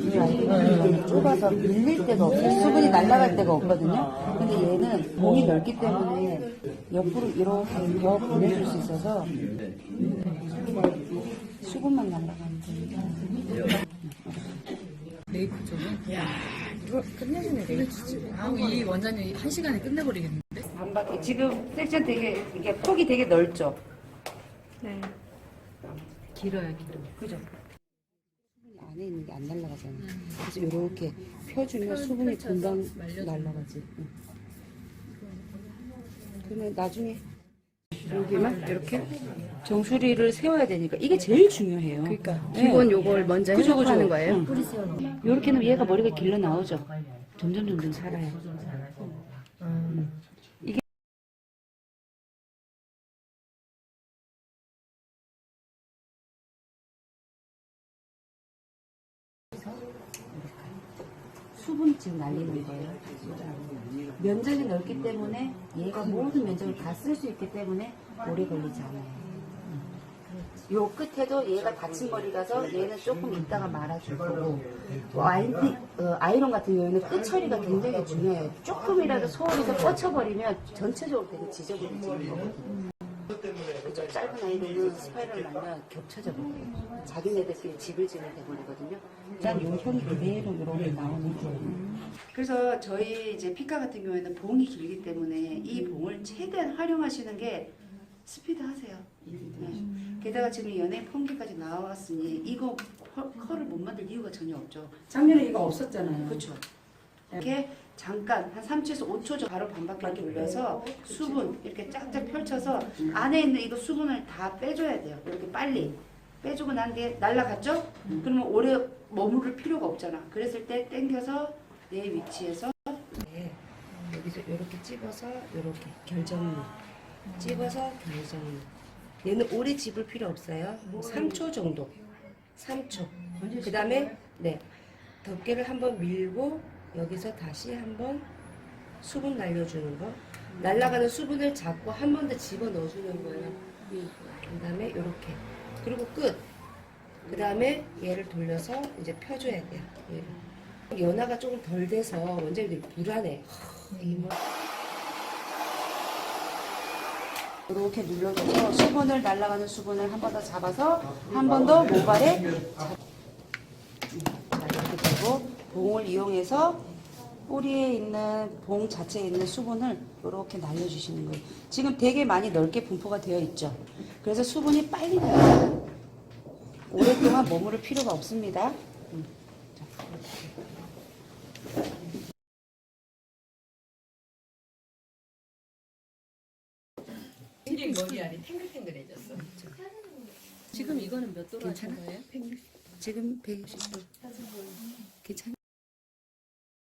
이 아이들은 좁아서 밀릴 데가 없어요. 수분이 날아갈 데가 없거든요. 근데 얘는 몸이 넓기 때문에 옆으로 이렇게 더 보내줄 수 있어서 수분만 날아가는 거예요. 메이크 좀. 야, 이거 끝내주네, 메이크지. 아, 이 원장님 한 시간에 끝내버리겠는데? 반바퀴 지금 섹션 되게 이게 폭이 되게 넓죠. 네. 길어요, 길어. 그죠? 안에 있는 게 안 날아가잖아. 그래서 이렇게 펴주면 수분이 금방 날아가지. 응. 그러면 나중에 여기만 이렇게 정수리를 세워야 되니까 이게 제일 중요해요. 그러니까 네. 기본 요걸 먼저 그죠, 그죠. 해석하는 거예요. 응. 이렇게 하면 얘가 머리가 길러 나오죠. 점점 점점 살아요. 수분 지금 날리는 거예요. 면적이 넓기 때문에 얘가 모든 면적을 다 쓸 수 있기 때문에 오래 걸리지 않아요. 요 끝에도 얘가 다친 머리라서 얘는 조금 있다가 말아줄 거고 또 아이, 어, 아이론 같은 경우에는 끝 처리가 굉장히 중요해요. 조금이라도 소음에서 뻗쳐버리면 전체적으로 되게 지저분해지는 거거든요. 그죠? 짧은 아이들은 스파이럴 나면 겹쳐져 버려요. 자기네들끼리 집을 지면 돼버리거든요. 일단 용평이 그대로 이렇게 나오는 거예요. 그래서 저희 이제 피카 같은 경우에는 봉이 길기 때문에 이 봉을 최대한 활용하시는 게 스피드 하세요. 네. 게다가 지금 연예인 펑기까지 나왔으니 이거 컬- 컬을 못 만들 이유가 전혀 없죠. 작년에 이거 없었잖아요. 그렇죠. 이렇게 잠깐 한 3초에서 5초 정도 바로 반바퀴 돌려서 수분 이렇게 쫙쫙 펼쳐서 안에 있는 이거 수분을 다 빼줘야 돼요. 이렇게 빨리. 빼주고 난 뒤에 날라갔죠? 그러면 오래 머무를 필요가 없잖아. 그랬을 때 당겨서 내 위치에서 네, 여기서 이렇게 찍어서 이렇게 결정을 찍어서 결정을 얘는 오래 집을 필요 없어요. 3초 정도. 3초. 그 다음에 네. 덮개를 한번 밀고 여기서 다시 한번 수분 날려주는 거. 날아가는 수분을 잡고 한 번 더 집어 넣어주는 거예요. 그 다음에 이렇게. 그리고 끝. 그 다음에 얘를 돌려서 이제 펴줘야 돼요. 얘를. 연화가 조금 덜 돼서 원장님들이 불안해. 이 뭐- 이렇게 눌러줘서 수분을 날아가는 수분을 한 번 더 잡아서 한 번 더 모발에 잡- 자, 이렇게 되고 봉을 이용해서 뿌리에 있는 봉 자체에 있는 수분을 이렇게 날려주시는 거예요. 지금 되게 많이 넓게 분포가 되어 있죠. 그래서 수분이 빨리 날아요. 오랫동안 머무를 필요가 없습니다. 음. 머리 안이 탱글탱글해졌어. 지금 이거는 몇 도로 하신 거예요? 지금 160도. 괜찮아요?